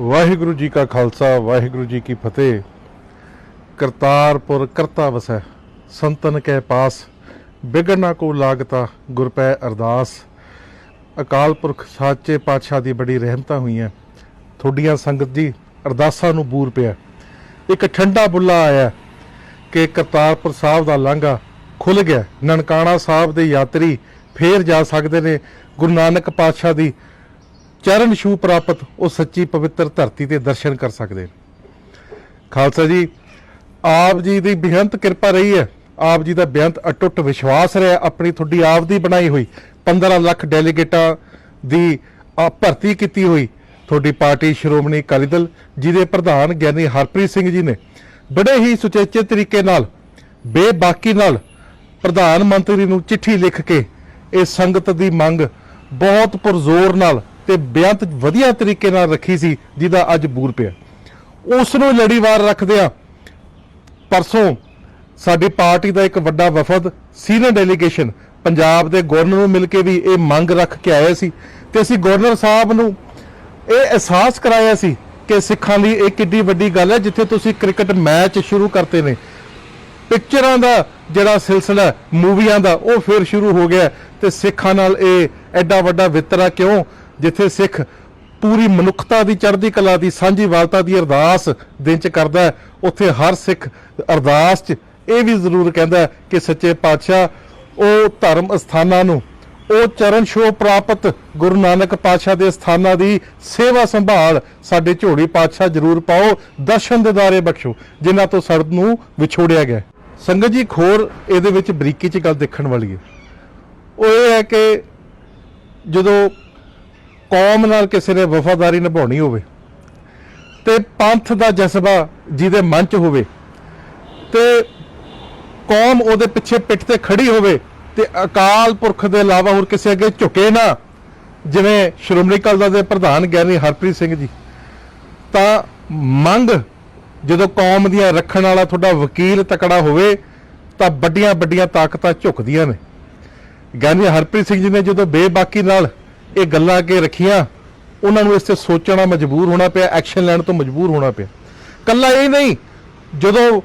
ਵਾਹਿਗੁਰੂ ਜੀ ਕਾ ਖਾਲਸਾ, ਵਾਹਿਗੁਰੂ ਜੀ ਕੀ ਫਤਿਹ। ਕਰਤਾਰਪੁਰ ਕਰਤਾ ਵਸੈ, ਸੰਤਨ ਕੈ ਪਾਸ, ਬਿਗੜਨਾ ਕੋ ਲਾਗਤਾ ਗੁਰ ਪੈ ਅਰਦਾਸ। ਅਕਾਲ ਪੁਰਖ ਸਾਚੇ ਪਾਤਸ਼ਾਹ ਦੀ ਬੜੀ ਰਹਿਮਤਾਂ ਹੋਈਆਂ। ਤੁਹਾਡੀਆਂ ਸੰਗਤ ਜੀ, ਅਰਦਾਸਾਂ ਨੂੰ ਬੂਰ ਪਿਆ। ਇੱਕ ਠੰਡਾ ਬੁੱਲਾ ਆਇਆ ਕਿ ਕਰਤਾਰਪੁਰ ਸਾਹਿਬ ਦਾ ਲਾਂਘਾ ਖੁੱਲ ਗਿਆ। ਨਨਕਾਣਾ ਸਾਹਿਬ ਦੇ ਯਾਤਰੀ ਫੇਰ ਜਾ ਸਕਦੇ ਨੇ ਗੁਰੂ ਨਾਨਕ ਪਾਤਸ਼ਾਹ ਦੀ ਚਰਨ ਛੂ ਪ੍ਰਾਪਤ, ਉਹ ਸੱਚੀ ਪਵਿੱਤਰ ਧਰਤੀ ਤੇ ਦਰਸ਼ਨ ਕਰ ਸਕਦੇ ਨੇ। ਖਾਲਸਾ ਜੀ, ਆਪ ਜੀ ਦੀ ਬੇਅੰਤ ਕਿਰਪਾ ਰਹੀ ਹੈ। ਆਪ ਜੀ ਦਾ ਬੇਅੰਤ ਅਟੁੱਟ ਵਿਸ਼ਵਾਸ ਰਿਹਾ, ਆਪਣੀ ਤੁਹਾਡੀ ਆਪ ਦੀ ਬਣਾਈ ਹੋਈ। 15 ਲੱਖ ਡੈਲੀਗੇਟਾਂ ਦੀ ਭਰਤੀ ਕੀਤੀ ਹੋਈ। ਤੁਹਾਡੀ ਪਾਰਟੀ ਸ਼੍ਰੋਮਣੀ ਅਕਾਲੀ ਦਲ, ਜਿਹਦੇ ਪ੍ਰਧਾਨ ਗਿਆਨੀ ਹਰਪ੍ਰੀਤ ਸਿੰਘ ਜੀ ਨੇ ਬੜੇ ਹੀ ਸੁਚੇਚੇ ਤਰੀਕੇ ਨਾਲ, ਬੇਬਾਕੀ ਨਾਲ ਪ੍ਰਧਾਨ ਮੰਤਰੀ ਨੂੰ ਚਿੱਠੀ ਲਿਖ ਕੇ, ਇਹ ਸੰਗਤ ਦੀ ਮੰਗ ਬਹੁਤ ਪੁਰਜ਼ੋਰ ਨਾਲ ਤੇ ਬੇਅੰਤ ਵਧੀਆ ਤਰੀਕੇ ਨਾਲ ਰੱਖੀ ਸੀ, ਜਿਹਦਾ ਅੱਜ ਬੂਰ ਪਿਆ। ਉਸ ਨੂੰ ਲੜੀਵਾਰ ਰੱਖਦਿਆਂ ਪਰਸੋਂ ਸਾਡੀ ਪਾਰਟੀ ਦਾ ਇੱਕ ਵੱਡਾ ਵਫਦ, ਸੀਨੀਅਰ ਡੈਲੀਗੇਸ਼ਨ ਪੰਜਾਬ ਦੇ ਗਵਰਨਰ ਨੂੰ ਮਿਲ ਕੇ ਵੀ ਇਹ ਮੰਗ ਰੱਖ ਕੇ ਆਇਆ ਸੀ ਤੇ ਅਸੀਂ ਗਵਰਨਰ ਸਾਹਿਬ ਨੂੰ ਇਹ ਅਹਿਸਾਸ ਕਰਾਇਆ ਸੀ ਕਿ ਸਿੱਖਾਂ ਲਈ ਇਹ ਕਿੱਡੀ ਵੱਡੀ ਗੱਲ ਹੈ, ਜਿੱਥੇ ਤੁਸੀਂ ਕ੍ਰਿਕਟ ਮੈਚ ਸ਼ੁਰੂ ਕਰਤੇ ਨੇ। ਪਿਕਚਰਾਂ ਦਾ ਜਿਹੜਾ ਸਿਲਸਿਲਾ, ਮੂਵੀਆਂ ਦਾ, ਉਹ ਫਿਰ ਸ਼ੁਰੂ ਹੋ ਗਿਆ ਹੈ ਤੇ ਸਿੱਖਾਂ ਨਾਲ ਇਹ ਐਡਾ ਵੱਡਾ ਵਿਤਰਾ ਕਿਉਂ? ਜਿੱਥੇ ਸਿੱਖ ਪੂਰੀ ਮਨੁੱਖਤਾ ਦੀ ਚੜ੍ਹਦੀ ਕਲਾ ਦੀ ਸਾਂਝੀ ਵਾਲਤਾ ਦੀ ਅਰਦਾਸ ਦਿਨ ਚ ਕਰਦਾ ਹੈ, ਉੱਥੇ ਹਰ ਸਿੱਖ ਅਰਦਾਸ ਚ ਇਹ ਵੀ ਜ਼ਰੂਰ ਕਹਿੰਦਾ ਕਿ ਸੱਚੇ ਪਾਤਸ਼ਾਹ, ਉਹ ਧਰਮ ਸਥਾਨਾਂ ਨੂੰ, ਉਹ ਚਰਨ ਛੋਹ ਪ੍ਰਾਪਤ ਗੁਰੂ ਨਾਨਕ ਪਾਤਸ਼ਾਹ ਦੇ ਸਥਾਨਾਂ ਦੀ ਸੇਵਾ ਸੰਭਾਲ ਸਾਡੇ ਝੋੜੀ ਪਾਤਸ਼ਾਹ ਜਰੂਰ ਪਾਓ, ਦਰਸ਼ਨ ਦਿਦਾਰੇ ਬਖਸ਼ੋ, ਜਿਨ੍ਹਾਂ ਤੋਂ ਸਰਦ ਨੂੰ ਵਿਛੋੜਿਆ ਗਿਆ ਸੰਗਤ ਜੀ ਖੋਰ ਇਹਦੇ ਵਿੱਚ ਬਰੀਕੀ 'ਚ ਗੱਲ ਦੇਖਣ ਵਾਲੀ ਹੈ। ਉਹ ਇਹ ਹੈ ਕਿ ਜਦੋਂ ਕੌਮ ਨਾਲ ਕਿਸੇ ਨੇ ਵਫਾਦਾਰੀ ਨਿਭਾਉਣੀ ਹੋਵੇ ਤੇ ਪੰਥ ਦਾ ਜਜ਼ਬਾ ਜਿਹਦੇ ਮਨ 'ਚ ਹੋਵੇ ਤੇ ਕੌਮ ਉਹਦੇ ਪਿੱਛੇ ਪਿੱਠ ਤੇ ਖੜੀ ਹੋਵੇ ਤੇ ਅਕਾਲ ਪੁਰਖ ਦੇ ਇਲਾਵਾ ਹੋਰ ਕਿਸੇ ਅੱਗੇ ਝੁਕੇ ਨਾ, ਜਿਵੇਂ ਸ਼੍ਰੋਮਣੀ ਅਕਾਲੀ ਦਲ ਦੇ ਪ੍ਰਧਾਨ ਗਿਆਨੀ ਹਰਪ੍ਰੀਤ ਸਿੰਘ ਜੀ। ਤਾਂ ਮੰਗ ਜਦੋਂ ਕੌਮ ਦੀਆਂ ਰੱਖਣ ਵਾਲਾ ਤੁਹਾਡਾ ਵਕੀਲ ਤਕੜਾ ਹੋਵੇ, ਤਾਂ ਵੱਡੀਆਂ ਵੱਡੀਆਂ ਤਾਕਤਾਂ ਝੁਕਦੀਆਂ ਨੇ। ਗਿਆਨੀ ਹਰਪ੍ਰੀਤ ਸਿੰਘ ਜੀ ਨੇ ਜਦੋਂ ਬੇਬਾਕੀ ਨਾਲ ਇਹ ਗੱਲਾਂ ਅੱਗੇ ਰੱਖੀਆਂ, ਉਹਨਾਂ ਨੂੰ ਇਸ ਤੇ ਸੋਚਣਾ ਮਜਬੂਰ ਹੋਣਾ ਪਿਆ ਐਕਸ਼ਨ ਲੈਣ ਤੋਂ ਮਜਬੂਰ ਹੋਣਾ ਪਿਆ। ਕੱਲਾ ਇਹ ਨਹੀਂ, ਜਦੋਂ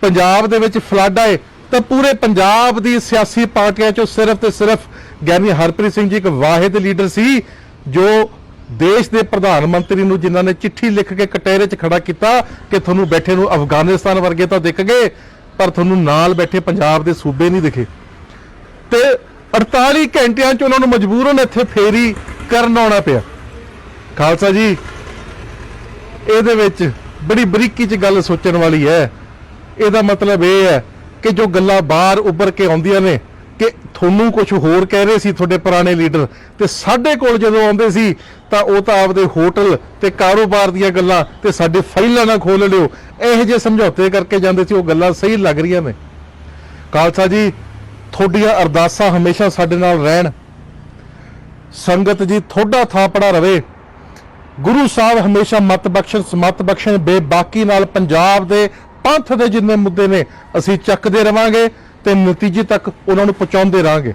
ਪੰਜਾਬ ਦੇ ਵਿੱਚ ਫਲੱਡ ਆਏ, ਤਾਂ ਪੂਰੇ ਪੰਜਾਬ ਦੀ ਸਿਆਸੀ ਪਾਰਟੀਆਂ ਚੋਂ ਸਿਰਫ ਤੇ ਸਿਰਫ ਗਿਆਨੀ ਹਰਪ੍ਰੀਤ ਸਿੰਘ ਜੀ ਇੱਕ ਵਾਹਿਦ ਲੀਡਰ ਸੀ, ਜੋ ਦੇਸ਼ ਦੇ ਪ੍ਰਧਾਨ ਮੰਤਰੀ ਨੂੰ ਜਿਨ੍ਹਾਂ ਨੇ ਚਿੱਠੀ ਲਿਖ ਕੇ ਕਟਹਿਰੇ 'ਚ ਖੜਾ ਕੀਤਾ ਕਿ ਤੁਹਾਨੂੰ ਬੈਠੇ ਨੂੰ ਅਫਗਾਨਿਸਤਾਨ ਵਰਗੇ ਤਾਂ ਦਿਖ ਗਏ ਪਰ ਤੁਹਾਨੂੰ ਨਾਲ ਬੈਠੇ ਪੰਜਾਬ ਦੇ ਸੂਬੇ ਨਹੀਂ ਦਿਖੇ। ਤੇ 48 ਘੰਟਿਆਂ 'ਚ ਉਹਨਾਂ ਨੂੰ ਮਜਬੂਰਨ ਇੱਥੇ ਫੇਰੀ ਕਰਨ ਆਉਣਾ ਪਿਆ। ਖਾਲਸਾ ਜੀ, ਇਹਦੇ ਵਿੱਚ ਬੜੀ ਬਰੀਕੀ 'ਚ ਗੱਲ ਸੋਚਣ ਵਾਲੀ ਹੈ। ਇਹਦਾ ਮਤਲਬ ਇਹ ਹੈ ਕਿ ਜੋ ਗੱਲਾਂ ਬਾਹਰ ਉੱਭਰ ਕੇ ਆਉਂਦੀਆਂ ਨੇ, ਕਿ ਤੁਹਾਨੂੰ ਕੁਝ ਹੋਰ ਕਹਿ ਰਹੇ ਸੀ ਤੁਹਾਡੇ ਪੁਰਾਣੇ ਲੀਡਰ, ਤੇ ਸਾਡੇ ਕੋਲ ਜਦੋਂ ਆਉਂਦੇ ਸੀ, ਤਾਂ ਉਹ ਤਾਂ ਆਪਦੇ ਹੋਟਲ ਤੇ ਕਾਰੋਬਾਰ ਦੀਆਂ ਗੱਲਾਂ ਤੇ ਸਾਡੇ ਫਾਈਲਾਂ ਨਾ ਖੋਲ ਲਿਓ। ਇਹੋ ਜਿਹੇ ਸਮਝੌਤੇ ਕਰਕੇ ਜਾਂਦੇ ਸੀ, ਉਹ ਗੱਲਾਂ ਸਹੀ ਲੱਗ ਰਹੀਆਂ ਨੇ। ਖਾਲਸਾ ਜੀ ਤੁਹਾਡੀਆਂ ਅਰਦਾਸਾਂ ਹਮੇਸ਼ਾ ਸਾਡੇ ਨਾਲ ਰਹਿਣ। ਸੰਗਤ ਜੀ ਥੋੜਾ ਥਾਪੜਾ ਰਵੇ। ਗੁਰੂ ਸਾਹਿਬ ਹਮੇਸ਼ਾ ਮਤ ਬਖਸ਼ਣ, ਸਮਤ ਬਖਸ਼ਣ, ਬੇਬਾਕੀ ਨਾਲ ਪੰਜਾਬ ਦੇ ਪੰਥ ਦੇ ਜਿੰਨੇ ਮੁੱਦੇ ਨੇ, ਅਸੀਂ ਚੱਕਦੇ ਰਵਾਂਗੇ ਤੇ ਨਤੀਜੇ ਤੱਕ ਉਹਨਾਂ ਨੂੰ ਪਹੁੰਚਾਉਂਦੇ ਰਹਾਂਗੇ।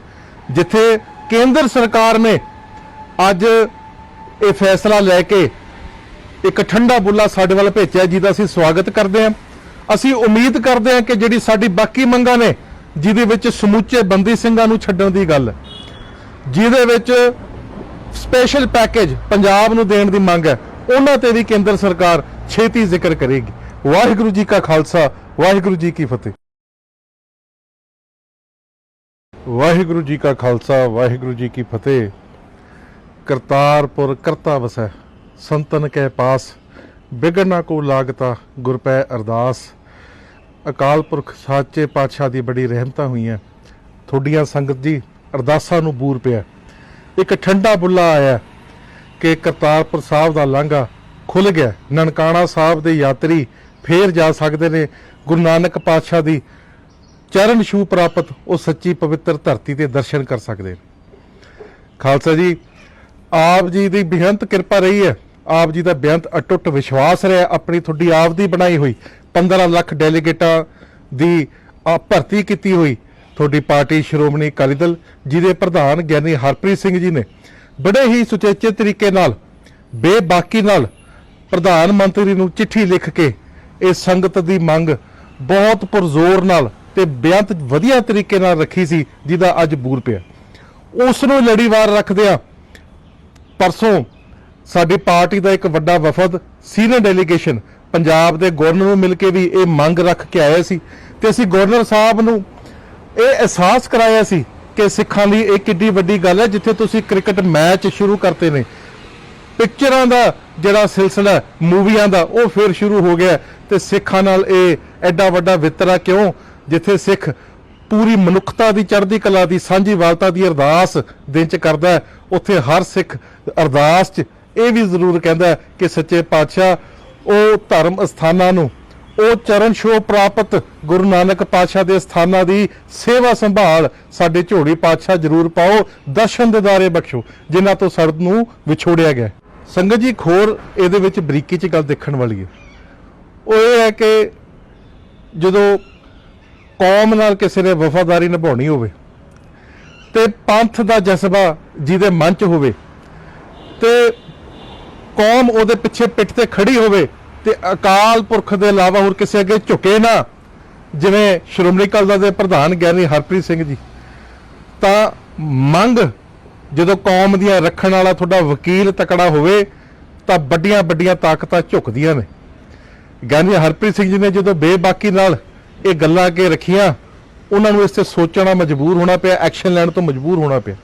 ਜਿੱਥੇ ਕੇਂਦਰ ਸਰਕਾਰ ਨੇ ਅੱਜ ਇਹ ਫੈਸਲਾ ਲੈ ਕੇ ਇੱਕ ਠੰਡਾ ਬੁੱਲਾ ਸਾਡੇ ਵੱਲ ਭੇਜਿਆ, ਜਿਹਦਾ ਅਸੀਂ ਸਵਾਗਤ ਕਰਦੇ ਹਾਂ। ਅਸੀਂ ਉਮੀਦ ਕਰਦੇ ਹਾਂ ਕਿ ਜਿਹੜੀ ਸਾਡੀ ਬਾਕੀ ਮੰਗਾਂ ਨੇ ਜਿਹਦੇ ਵਿੱਚ ਸਮੁੱਚੇ ਬੰਦੀ ਸਿੰਘਾਂ ਨੂੰ ਛੱਡਣ ਦੀ ਗੱਲ। ਜਿਹਦੇ ਵਿੱਚ ਸਪੈਸ਼ਲ ਪੈਕੇਜ ਪੰਜਾਬ ਨੂੰ ਦੇਣ ਦੀ ਮੰਗ ਹੈ, ਉਹਨਾਂ ਤੇ ਵੀ ਕੇਂਦਰ ਸਰਕਾਰ ਛੇਤੀ ਜ਼ਿਕਰ ਕਰੇਗੀ। ਵਾਹਿਗੁਰੂ ਜੀ ਕਾ ਖਾਲਸਾ, ਵਾਹਿਗੁਰੂ ਜੀ ਕੀ ਫਤਿਹ। ਵਾਹਿਗੁਰੂ ਜੀ ਕਾ ਖਾਲਸਾ, ਵਾਹਿਗੁਰੂ ਜੀ ਕੀ ਫਤਿਹ। ਕਰਤਾਰਪੁਰ ਕਰਤਾ ਵਸੈ, ਸੰਤਨ ਕੈ ਪਾਸ, ਬਿਗੜਨਾ ਕੋ ਲਾਗਤਾ ਗੁਰ ਪੈ ਅਰਦਾਸ। ਅਕਾਲ ਪੁਰਖ ਸਾਚੇ ਪਾਤਸ਼ਾਹ ਦੀ ਬੜੀ ਰਹਿਮਤਾਂ ਹੋਈਆਂ। ਤੁਹਾਡੀਆਂ ਸੰਗਤ ਜੀ, ਅਰਦਾਸਾਂ ਨੂੰ ਬੂਰ ਪਿਆ। ਇੱਕ ਠੰਡਾ ਬੁੱਲਾ ਆਇਆ ਕਿ ਕਰਤਾਰਪੁਰ ਸਾਹਿਬ ਦਾ ਲਾਂਘਾ ਖੁੱਲ ਗਿਆ। ਨਨਕਾਣਾ ਸਾਹਿਬ ਦੇ ਯਾਤਰੀ ਫੇਰ ਜਾ ਸਕਦੇ ਨੇ। ਗੁਰੂ ਨਾਨਕ ਪਾਤਸ਼ਾਹ ਦੀ ਚਰਨ ਛੂ ਪ੍ਰਾਪਤ ਉਹ ਸੱਚੀ ਪਵਿੱਤਰ ਧਰਤੀ ਤੇ ਦਰਸ਼ਨ ਕਰ ਸਕਦੇ ਨੇ। ਖਾਲਸਾ ਜੀ, ਆਪ ਜੀ ਦੀ ਬੇਅੰਤ ਕਿਰਪਾ ਰਹੀ ਹੈ। ਆਪ ਜੀ ਦਾ ਬੇਅੰਤ ਅਟੁੱਟ ਵਿਸ਼ਵਾਸ ਰਿਹਾ। ਆਪਣੀ ਤੁਹਾਡੀ ਆਪ ਦੀ ਬਣਾਈ ਹੋਈ 15 ਲੱਖ ਡੈਲੀਗੇਟਾਂ ਦੀ ਭਰਤੀ ਕੀਤੀ ਹੋਈ। ਤੁਹਾਡੀ ਪਾਰਟੀ ਸ਼੍ਰੋਮਣੀ ਅਕਾਲੀ ਦਲ, ਜਿਹਦੇ ਪ੍ਰਧਾਨ ਗਿਆਨੀ ਹਰਪ੍ਰੀਤ ਸਿੰਘ ਜੀ ਨੇ ਬੜੇ ਹੀ ਸੁਚੇਚੇ ਤਰੀਕੇ ਨਾਲ, ਬੇਬਾਕੀ ਨਾਲ ਪ੍ਰਧਾਨ ਮੰਤਰੀ ਨੂੰ ਚਿੱਠੀ ਲਿਖ ਕੇ ਇਹ ਸੰਗਤ ਦੀ ਮੰਗ ਬਹੁਤ ਪੁਰਜ਼ੋਰ ਨਾਲ ਤੇ ਬੇਅੰਤ ਵਧੀਆ ਤਰੀਕੇ ਨਾਲ ਰੱਖੀ ਸੀ, ਜਿਹਦਾ ਅੱਜ ਬੂਰ ਪਿਆ। ਉਸ ਨੂੰ ਲੜੀਵਾਰ ਰੱਖਦਿਆਂ ਪਰਸੋਂ ਸਾਡੀ ਪਾਰਟੀ ਦਾ ਇੱਕ ਵੱਡਾ ਵਫਦ ਸੀਨੀਅਰ ਡੈਲੀਗੇਸ਼ਨ ਪੰਜਾਬ ਦੇ ਗਵਰਨਰ ਨੂੰ ਮਿਲ ਕੇ ਵੀ ਇਹ ਮੰਗ ਰੱਖ ਕੇ ਆਇਆ ਸੀ ਤੇ ਅਸੀਂ ਗਵਰਨਰ ਸਾਹਿਬ ਨੂੰ ਇਹ ਅਹਿਸਾਸ ਕਰਾਇਆ ਸੀ ਕਿ ਸਿੱਖਾਂ ਲਈ ਇਹ ਕਿੱਡੀ ਵੱਡੀ ਗੱਲ ਹੈ, ਜਿੱਥੇ ਤੁਸੀਂ ਕ੍ਰਿਕਟ ਮੈਚ ਸ਼ੁਰੂ ਕਰਤੇ ਨੇ। ਪਿਕਚਰਾਂ ਦਾ ਜਿਹੜਾ ਸਿਲਸਿਲਾ ਮੂਵੀਆਂ ਦਾ, ਉਹ ਫਿਰ ਸ਼ੁਰੂ ਹੋ ਗਿਆ ਹੈ ਤੇ ਸਿੱਖਾਂ ਨਾਲ ਇਹ ਐਡਾ ਵੱਡਾ ਵਿਤਰਾ ਕਿਉਂ? ਜਿੱਥੇ ਸਿੱਖ ਪੂਰੀ ਮਨੁੱਖਤਾ ਦੀ ਚੜ੍ਹਦੀ ਕਲਾ ਦੀ ਸਾਂਝੀਵਾਲਤਾ ਦੀ ਅਰਦਾਸ ਦਿਨ ਚ ਕਰਦਾ ਉੱਥੇ ਹਰ ਸਿੱਖ ਅਰਦਾਸ ਚ ਇਹ ਵੀ ਜ਼ਰੂਰ ਕਹਿੰਦਾ ਕਿ ਸੱਚੇ ਪਾਤਸ਼ਾਹ ਉਹ ਧਰਮ ਅਸਥਾਨਾਂ ਨੂੰ, ਉਹ ਚਰਨ ਛੋਹ ਪ੍ਰਾਪਤ ਗੁਰੂ ਨਾਨਕ ਪਾਤਸ਼ਾਹ ਦੇ ਸਥਾਨਾਂ ਦੀ ਸੇਵਾ ਸੰਭਾਲ ਸਾਡੇ ਝੋੜੀ ਪਾਤਸ਼ਾਹ ਜਰੂਰ ਪਾਓ, ਦਰਸ਼ਨ ਦਿਦਾਰੇ ਬਖਸ਼ੋ, ਜਿਨ੍ਹਾਂ ਤੋਂ ਸਰਦ ਨੂੰ ਵਿਛੋੜਿਆ ਗਿਆ। ਸੰਗਤ ਜੀ ਇੱਕ ਹੋਰ ਇਹਦੇ ਵਿੱਚ ਬਰੀਕੀ ਚ ਗੱਲ ਦੇਖਣ ਵਾਲੀ ਹੈ। ਉਹ ਇਹ ਹੈ ਕਿ ਜਦੋਂ ਕੌਮ ਨਾਲ ਕਿਸੇ ਨੇ ਵਫਾਦਾਰੀ ਨਿਭਾਉਣੀ ਹੋਵੇ ਤੇ ਪੰਥ ਦਾ ਜਜ਼ਬਾ ਜਿਹਦੇ ਮਨ ਚ ਹੋਵੇ ਤੇ ਕੌਮ ਉਹਦੇ ਪਿੱਛੇ ਪਿੱਠ ਤੇ ਖੜੀ ਹੋਵੇ ਤੇ ਅਕਾਲ ਪੁਰਖ ਦੇ ਇਲਾਵਾ ਹੋਰ ਕਿਸੇ ਅੱਗੇ ਝੁਕੇ ਨਾ। ਜਿਵੇਂ ਸ਼੍ਰੋਮਣੀ ਅਕਾਲੀ ਦਲ ਦੇ ਪ੍ਰਧਾਨ ਗਿਆਨੀ ਹਰਪ੍ਰੀਤ ਸਿੰਘ ਜੀ। ਤਾਂ ਮੰਗ, ਜਦੋਂ ਕੌਮ ਦੀਆਂ ਰੱਖਣ ਵਾਲਾ ਤੁਹਾਡਾ ਵਕੀਲ ਤਕੜਾ ਹੋਵੇ, ਤਾਂ ਵੱਡੀਆਂ ਵੱਡੀਆਂ ਤਾਕਤਾਂ ਝੁਕਦੀਆਂ ਨੇ। ਗਿਆਨੀ ਹਰਪ੍ਰੀਤ ਸਿੰਘ ਜੀ ਨੇ ਜਦੋਂ ਬੇਬਾਕੀ ਨਾਲ ਇਹ ਗੱਲਾਂ ਅੱਗੇ ਰੱਖੀਆਂ, ਉਹਨਾਂ ਨੂੰ ਇਸ ਤੇ ਸੋਚਣਾ ਮਜਬੂਰ ਹੋਣਾ ਪਿਆ, ਐਕਸ਼ਨ ਲੈਣ ਤੋਂ ਮਜਬੂਰ ਹੋਣਾ ਪਿਆ।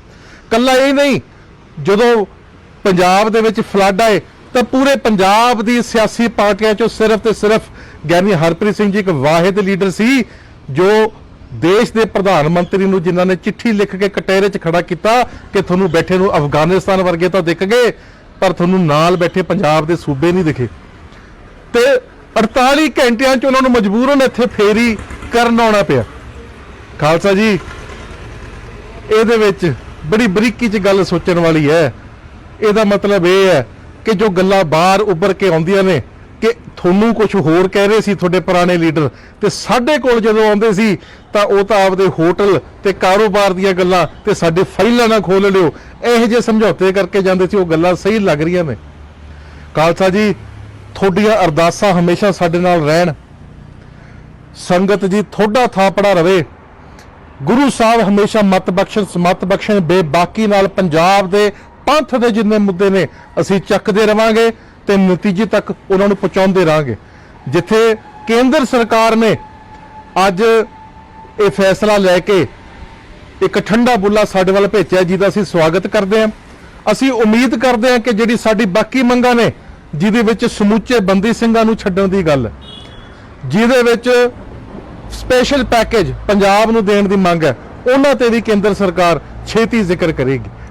ਕੱਲਾ ਇਹ ਨਹੀਂ, ਜਦੋਂ ਪੰਜਾਬ ਦੇ ਵਿੱਚ ਫਲੱਡ ਆਏ ਤਾਂ ਪੂਰੇ ਪੰਜਾਬ ਦੀ ਸਿਆਸੀ ਪਾਰਟੀਆਂ ਚੋਂ ਸਿਰਫ ਤੇ ਸਿਰਫ ਗਿਆਨੀ ਹਰਪ੍ਰੀਤ ਸਿੰਘ ਜੀ ਇੱਕ ਵਾਹਿਦ ਲੀਡਰ ਸੀ, ਜੋ ਦੇਸ਼ ਦੇ ਪ੍ਰਧਾਨ ਮੰਤਰੀ ਨੂੰ ਜਿਨ੍ਹਾਂ ਨੇ ਚਿੱਠੀ ਲਿਖ ਕੇ ਕਟਹਿਰੇ 'ਚ ਖੜਾ ਕੀਤਾ ਕਿ ਤੁਹਾਨੂੰ ਬੈਠੇ ਨੂੰ ਅਫਗਾਨਿਸਤਾਨ ਵਰਗੇ ਤਾਂ ਦਿਖ ਗਏ ਪਰ ਤੁਹਾਨੂੰ ਨਾਲ ਬੈਠੇ ਪੰਜਾਬ ਦੇ ਸੂਬੇ ਨਹੀਂ ਦਿਖੇ। ਤੇ 48 ਘੰਟਿਆਂ 'ਚ ਉਹਨਾਂ ਨੂੰ ਮਜਬੂਰਨ ਇੱਥੇ ਫੇਰੀ ਕਰਨ ਆਉਣਾ ਪਿਆ। ਖਾਲਸਾ ਜੀ, ਇਹਦੇ ਵਿੱਚ ਬੜੀ ਬਰੀਕੀ 'ਚ ਗੱਲ ਸੋਚਣ ਵਾਲੀ ਹੈ। ਇਹਦਾ ਮਤਲਬ ਇਹ ਹੈ ਕਿ ਜੋ ਗੱਲਾਂ ਬਾਹਰ ਉੱਭਰ ਕੇ ਆਉਂਦੀਆਂ ਨੇ ਕਿ ਤੁਹਾਨੂੰ ਕੁਝ ਹੋਰ ਕਹਿ ਰਹੇ ਸੀ ਤੁਹਾਡੇ ਪੁਰਾਣੇ ਲੀਡਰ ਤੇ ਸਾਡੇ ਕੋਲ ਜਦੋਂ ਆਉਂਦੇ ਸੀ ਤਾਂ ਉਹ ਤਾਂ ਆਪਦੇ ਹੋਟਲ ਤੇ ਕਾਰੋਬਾਰ ਦੀਆਂ ਗੱਲਾਂ ਤੇ ਸਾਡੇ ਫਾਈਲਾਂ ਨਾ ਖੋਲ ਲਿਓ। ਇਹੋ ਜਿਹੇ ਸਮਝੌਤੇ ਕਰਕੇ ਜਾਂਦੇ ਸੀ, ਉਹ ਗੱਲਾਂ ਸਹੀ ਲੱਗ ਰਹੀਆਂ ਨੇ। ਖਾਲਸਾ ਜੀ, ਤੁਹਾਡੀਆਂ ਅਰਦਾਸਾਂ ਹਮੇਸ਼ਾ ਸਾਡੇ ਨਾਲ ਰਹਿਣ। ਸੰਗਤ ਜੀ ਥੋੜਾ ਥਾਪੜਾ ਰਵੇ। ਗੁਰੂ ਸਾਹਿਬ ਹਮੇਸ਼ਾ ਮਤ ਬਖਸ਼ਣ, ਸਮਤ ਬਖਸ਼ਣ, ਬੇਬਾਕੀ ਨਾਲ ਪੰਜਾਬ ਦੇ ਪੰਥ ਦੇ ਜਿੰਨੇ ਮੁੱਦੇ ਨੇ, ਅਸੀਂ ਚੱਕਦੇ ਰਵਾਂਗੇ ਤੇ ਨਤੀਜੇ ਤੱਕ ਉਹਨਾਂ ਨੂੰ ਪਹੁੰਚਾਉਂਦੇ ਰਹਾਂਗੇ ਜਿੱਥੇ ਕੇਂਦਰ ਸਰਕਾਰ ਨੇ ਅੱਜ ਇਹ ਫੈਸਲਾ ਲੈ ਕੇ ਇੱਕ ਠੰਡਾ ਬੁੱਲਾ ਸਾਡੇ ਵੱਲ ਭੇਜਿਆ, ਜਿਹਦਾ ਅਸੀਂ ਸਵਾਗਤ ਕਰਦੇ ਹਾਂ। ਅਸੀਂ ਉਮੀਦ ਕਰਦੇ ਹਾਂ ਕਿ ਜਿਹੜੀ ਸਾਡੀ ਬਾਕੀ ਮੰਗਾਂ ਨੇ, ਜਿਹਦੇ ਵਿੱਚ ਸਮੁੱਚੇ ਬੰਦੀ ਸਿੰਘਾਂ ਨੂੰ ਛੱਡਣ ਦੀ ਗੱਲ, ਜਿਹਦੇ ਵਿੱਚ ਸਪੈਸ਼ਲ ਪੈਕੇਜ ਪੰਜਾਬ ਨੂੰ ਦੇਣ ਦੀ ਮੰਗ ਹੈ, ਉਹਨਾਂ ਤੇ ਵੀ ਕੇਂਦਰ ਸਰਕਾਰ ਛੇਤੀ ਜ਼ਿਕਰ ਕਰੇਗੀ।